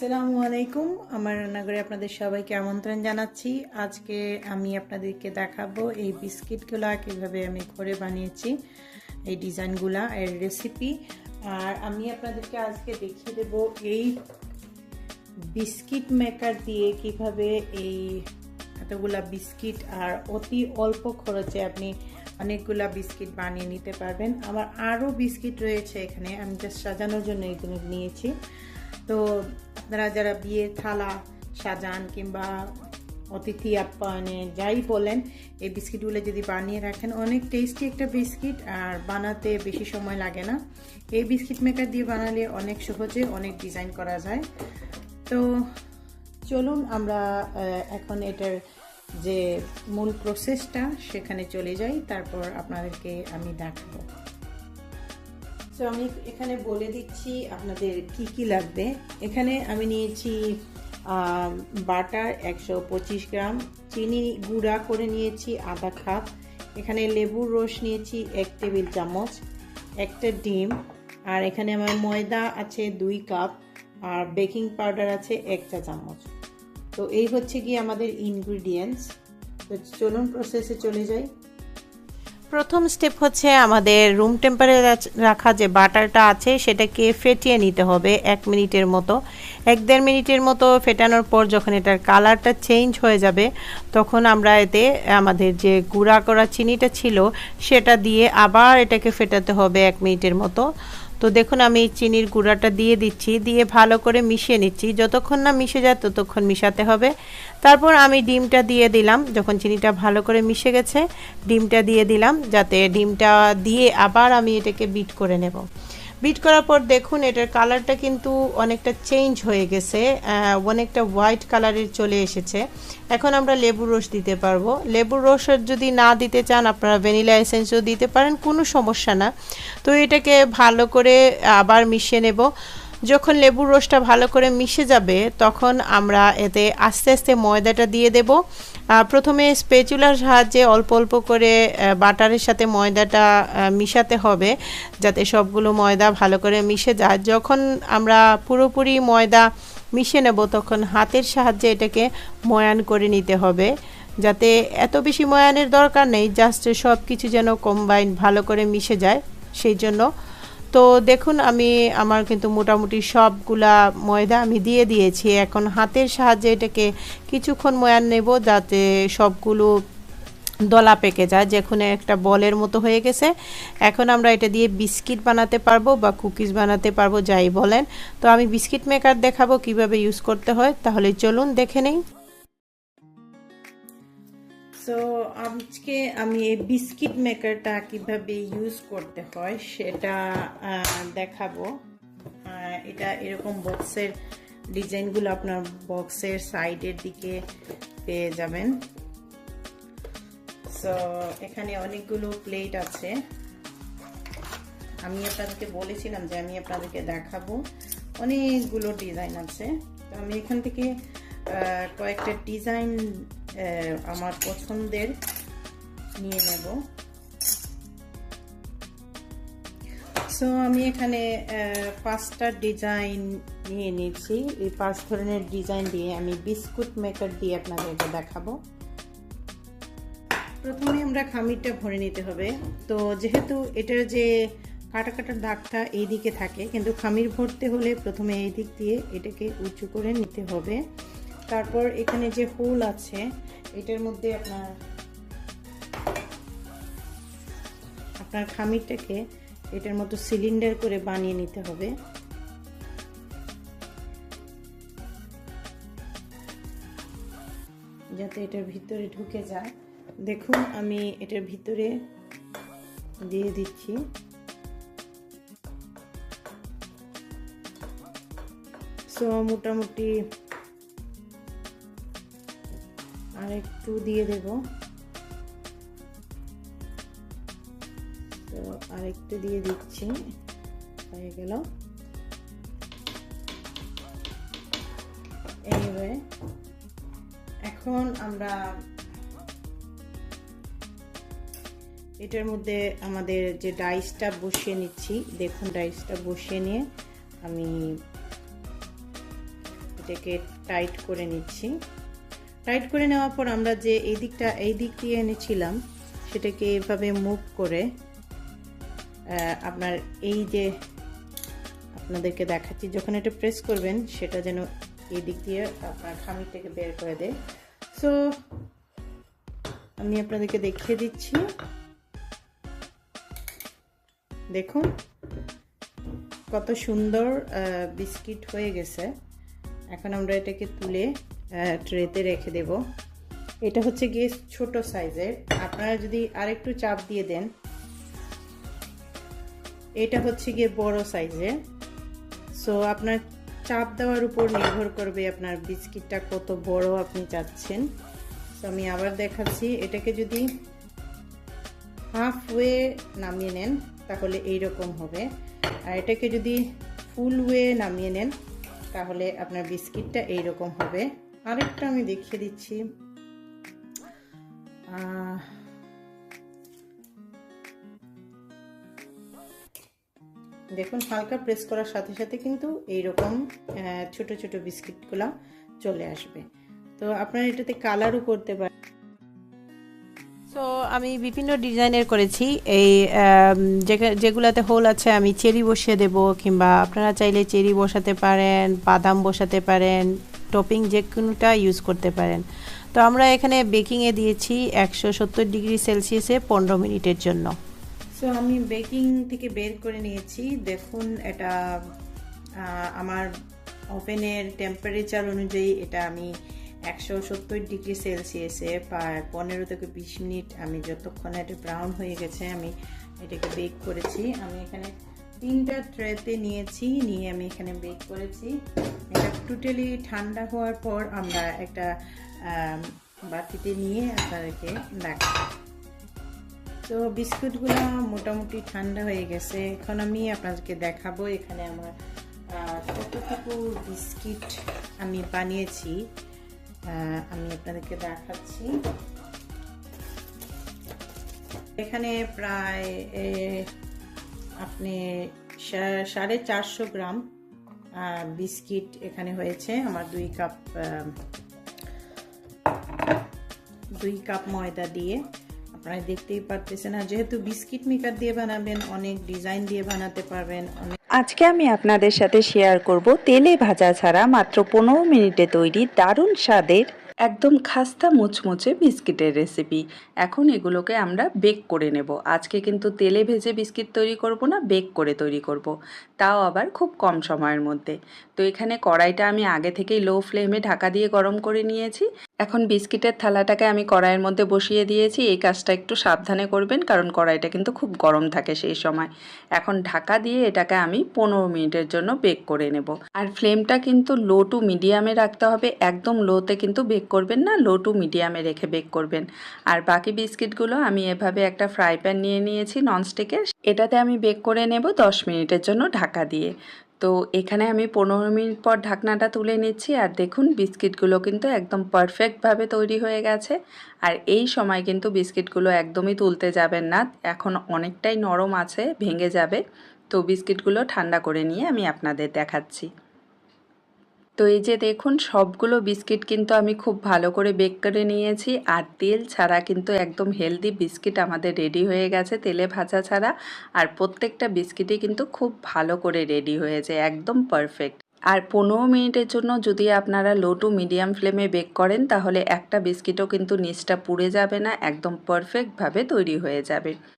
আসসালামু আলাইকুম। আমার রান্নাঘরে আপনাদের সবাইকে আমন্ত্রণ জানাচ্ছি। আজকে আমি আপনাদেরকে দেখাবো এই বিস্কিটগুলা কীভাবে আমি ঘরে বানিয়েছি, এই ডিজাইনগুলা, এর রেসিপি আর আমি আপনাদেরকে আজকে দেখিয়ে দেব এই বিস্কিট মেকার দিয়ে কীভাবে এই এতগুলা বিস্কিট আর অতি অল্প খরচে আপনি অনেকগুলা বিস্কিট বানিয়ে নিতে পারবেন। আমার আরও বিস্কিট রয়েছে এখানে, আমি জাস্ট সাজানোর জন্য এগুলো নিয়েছি। তো আপনারা যারা বিয়ের থালা, সাজান কিংবা অতিথি আপ্যায়নে যাই বলেন, এই বিস্কিটগুলো যদি বানিয়ে রাখেন, অনেক টেস্টি একটা বিস্কিট আর বানাতে বেশি সময় লাগে না। এই বিস্কিট মেকার দিয়ে বানালে অনেক সহজে অনেক ডিজাইন করা যায়। তো চলুন আমরা এখন এটার যে মূল প্রসেসটা সেখানে চলে যাই। তারপর আপনাদেরকে আমি দেখাবো। তো আমি এখানে বলে দিচ্ছি আপনাদের কি কি লাগবে। এখানে আমি নিয়েছি বাটার একশো পঁচিশ গ্রাম, চিনি গুঁড়া করে নিয়েছি আধা কাপ। এখানে লেবুর রস নিয়েছি এক টেবিল চামচ, একটা ডিম, আর এখানে আমার ময়দা আছে দুই কাপ, আর বেকিং পাউডার আছে এক চা চামচ। তো এই হচ্ছে কি আমাদের ইনগ্রিডিয়েন্টস তো চলুন প্রসেসে চলে যাই। প্রথম স্টেপ হচ্ছে আমাদের রুম টেম্পারেচার রাখা যে বাটারটা আছে, সেটাকে ফেটিয়ে নিতে হবে এক মিনিটের মতো। এক দেড় মিনিটের মতো ফেটানোর পর যখন এটার কালারটা চেঞ্জ হয়ে যাবে, তখন আমরা এতে আমাদের যে গুঁড়া করা চিনিটা ছিল, সেটা দিয়ে আবার এটাকে ফেটাতে হবে এক মিনিটের মতো। তো দেখুন, আমি চিনির গুঁড়াটা দিয়ে দিচ্ছি, দিয়ে ভালো করে মিশিয়ে নিচ্ছি। যতক্ষণ না মিশে যায়, ততক্ষণ মিশাতে হবে। তারপর আমি ডিমটা দিয়ে দিলাম, যখন চিনিটা ভালো করে মিশে গেছে, ডিমটা দিয়ে দিলাম, যাতে ডিমটা দিয়ে আবার আমি এটাকে বিট করে নেব। বিট করার পর দেখুন, এটার কালারটা কিন্তু অনেকটা চেঞ্জ হয়ে গেছে অনেকটা হোয়াইট কালারের চলে এসেছে। এখন আমরা লেবুর রস দিতে পারব। লেবুর রস যদি না দিতে চান, আপনারা ভ্যানিলা এসেন্সও দিতে পারেন, কোনো সমস্যা না। তো এটাকে ভালো করে আবার মিশিয়ে নেব। যখন লেবুর রসটা ভালো করে মিশে যাবে, তখন আমরা এতে আস্তে আস্তে ময়দাটা দিয়ে দেব। প্রথমে স্পেচুলার সাহায্যে অল্প অল্প করে বাটারের সাথে ময়দাটা মিশাতে হবে, যাতে সবগুলো ময়দা ভালো করে মিশে যায়। যখন আমরা পুরোপুরি ময়দা মিশে নেব, তখন হাতের সাহায্যে এটাকে ময়ান করে নিতে হবে, যাতে এত বেশি ময়ানের দরকার নেই, জাস্ট সব কিছু যেন কম্বাইন ভালো করে মিশে যায়, সেই জন্য তো দেখুন, আমি আমার কিন্তু মোটামুটি সবগুলা ময়দা আমি দিয়ে দিয়েছি। এখন হাতের সাহায্যে এটাকে কিছুক্ষণ ময়ান নেব যাতে সবগুলো দলা পেকে যায়। যেখানে একটা বলের মতো হয়ে গেছে। এখন আমরা এটা দিয়ে বিস্কিট বানাতে পারব বা কুকিজ বানাতে পারব, যাই বলেন। তো আমি বিস্কিট মেকার দেখাবো কীভাবে ইউজ করতে হয়। তাহলে চলুন দেখে নেই। সো আজকে আমি এই বিস্কিট মেকারটা কীভাবে ইউজ করতে হয় সেটা দেখাবো। এটা এরকম বক্সের ডিজাইনগুলো আপনার বক্সের সাইডের দিকে পেয়ে যাবেন। সো এখানে অনেকগুলো প্লেট আছে। আমি আপনাদেরকে বলেছিলাম যে আমি আপনাদেরকে দেখাবো। অনেকগুলো ডিজাইন আছে। তো আমি এখান থেকে কয়েকটা ডিজাইন আমার পছন্দের নিয়ে নেব। সো আমি এখানে পাঁচটা ডিজাইন নিয়ে নিচ্ছি এই পাঁচ ধরনের ডিজাইন দিয়ে আমি বিস্কুট মেকার দিয়ে আপনাদেরকে দেখাবো। প্রথমে আমরা খামিরটা ভরে নিতে হবে। তো, যেহেতু এটার যে কাটা কাটা দাগটা এই দিকে থাকে, কিন্তু খামির ভরতে হলে প্রথমে এই দিক দিয়ে এটাকে উঁচু করে নিতে হবে। তারপর এখানে যে হোল আছে, এটার মধ্যে আপনার আপনার খামিরটাকে এটার মতো সিলিন্ডার করে বানিয়ে নিতে হবে। যাতে এটার ভিতরে ঢুকে যায়। দেখুন, আমি এটার ভিতরে দিয়ে দিচ্ছি। সো মোটামুটি আর একটু দিয়ে দেব। তো আর একটু দিয়ে দিচ্ছি, হয়ে গেল। এইভাবে এখন আমরা এটার মধ্যে আমাদের যে ডাইসটা বসিয়ে নিচ্ছি, দেখুন ডাইসটা বসিয়ে নিয়ে আমি এটাকে টাইট করে নিচ্ছি। টাইট করে নেওয়ার পর আমরা যে এই দিকটা, এই দিক দিয়ে এনেছিলাম, সেটাকে এভাবে মুভ করে আপনার এই যে আপনাদেরকে দেখাচ্ছি, যখন এটা প্রেস করবেন, সেটা যেন এই দিক দিয়ে আপনার খামিরটাকে বের করে দেয়। সো আমি আপনাদেরকে দেখিয়ে দিচ্ছি। দেখুন, কত সুন্দর বিস্কিট হয়ে গেছে। এখন আমরা এটাকে তুলে ট্রেতে রেখে দেব। এটা হচ্ছে গিয়ে ছোট সাইজের। আপনারা যদি আরেকটু চাপ দিয়ে দেন, এটা হচ্ছে গিয়ে বড় সাইজের। সো আপনার চাপ দেওয়ার উপর নির্ভর করবে আপনার বিস্কিটটা কত বড় আপনি চাচ্ছেন। তো আমি আবার দেখাচ্ছি। এটাকে যদি হাফ ওয়ে নামিয়ে নেন, তাহলে এই রকম হবে। আর এটাকে যদি ফুল ওয়ে নামিয়ে নেন, তাহলে আপনার বিস্কিটটা এই রকম হবে। আরেকটা আমি দেখিয়ে দিচ্ছি। দেখুন, হালকা প্রেস করার সাথে সাথে কিন্তু এইরকম ছোট ছোট বিস্কিটগুলো চলে আসবে। তো আপনারা এটাতে কালারও করতে পারেন। সো আমি বিভিন্ন ডিজাইনের করেছি। এই যেগুলাতে হোল আছে, আমি চেরি বসিয়ে দেব, কিংবা আপনারা চাইলে চেরি বসাতে পারেন, বাদাম বসাতে পারেন। টপিং যে কোনোটা ইউজ করতে পারেন। তো আমরা এখানে বেকিংয়ে দিয়েছি একশো সত্তর ডিগ্রি সেলসিয়াসে পনেরো মিনিটের জন্য। সো আমি বেকিং থেকে বের করে নিয়েছি। দেখুন, এটা আমার ওভেনের টেম্পারেচার অনুযায়ী এটা আমি একশো সত্তর ডিগ্রি সেলসিয়াসে পনেরো থেকে বিশ মিনিট আমি যতক্ষণ এটা ব্রাউন হয়ে গেছে, আমি এটাকে বেক করেছি। আমি এখানে তিনটা ট্রেতে নিয়েছি, নিয়ে আমি এখানে বেক করেছি। এটা টোটালি ঠান্ডা হওয়ার পর আমরা একটা বাটিতে নিয়ে আপনাদেরকে দেখাবো। তো বিস্কুটগুলো মোটামুটি ঠান্ডা হয়ে গেছে। এখন আমি আপনাদেরকে দেখাবো এখানে আমার কতটুকু বিস্কিট আমি বানিয়েছি। আমি আপনাদেরকে দেখাচ্ছি। এখানে প্রায় আপনি সাড়ে চারশো গ্রাম বিস্কিট এখানে হয়েছে। আমার দুই কাপ দুই কাপ ময়দা দিয়ে। আপনারা দেখতেই পারতেছেন। আর যেহেতু বিস্কিট মেকার দিয়ে বানাবেন, অনেক ডিজাইন দিয়ে বানাতে পারবেন, অনেক আজকে আমি আপনাদের সাথে শেয়ার করব তেলে ভাজা ছাড়া মাত্র পনেরো মিনিটে তৈরি দারুণ স্বাদের একদম খাস্তা মুচমুচে বিস্কিটের রেসিপি এখন এগুলোকে আমরা বেক করে নেব। আজকে কিন্তু তেলে ভেজে বিস্কিট তৈরি করব না বেক করে তৈরি করব। তাও আবার খুব কম সময়ের মধ্যে। তো এখানে কড়াইটা আমি আগে থেকেই লো ফ্লেমে ঢাকা দিয়ে গরম করে নিয়েছি। এখন বিস্কিটের থালাটাকে আমি কড়াইয়ের মধ্যে বসিয়ে দিয়েছি। এই কাজটা একটু সাবধানে করবেন, কারণ কড়াইটা কিন্তু খুব গরম থাকে সেই সময়। এখন ঢাকা দিয়ে এটাকে আমি পনেরো মিনিটের জন্য বেক করে নেব। আর ফ্লেমটা কিন্তু লো টু মিডিয়ামে রাখতে হবে। একদম লোতে কিন্তু বেক করবেন না, লো টু মিডিয়ামে রেখে বেক করবেন। আর বাকি বিস্কিটগুলো আমি এভাবে একটা ফ্রাই প্যান নিয়ে নিয়েছি ননস্টিকের। এটাতে আমি বেক করে নেব দশ মিনিটের জন্য ঢাকা দিয়ে। তো এখানে আমি পনেরো মিনিট পর ঢাকনাটা তুলে নিচ্ছি আর দেখুন বিস্কিটগুলো কিন্তু একদম পারফেক্টভাবে তৈরি হয়ে গেছে। আর এই সময় কিন্তু বিস্কিটগুলো একদমই তুলতে যাবেন না, এখন অনেকটাই নরম আছে, ভেঙে যাবে। তো বিস্কিটগুলো ঠান্ডা করে নিয়ে আমি আপনাদের দেখাচ্ছি। তো এই যে দেখুন, সবগুলো বিস্কিট কিন্তু আমি খুব ভালো করে বেক করে নিয়েছি। আর তেল ছাড়া কিন্তু একদম হেলদি বিস্কিট আমাদের রেডি হয়ে গেছে, তেলে ভাজা ছাড়া। আর প্রত্যেকটা বিস্কিটই কিন্তু খুব ভালো করে রেডি হয়েছে একদম পারফেক্ট। আর পনেরো মিনিটের জন্য যদি আপনারা লো টু মিডিয়াম ফ্লেমে বেক করেন, তাহলে একটা বিস্কিটও কিন্তু নিচটা পুড়ে যাবে না, একদম পারফেক্টভাবে তৈরি হয়ে যাবে।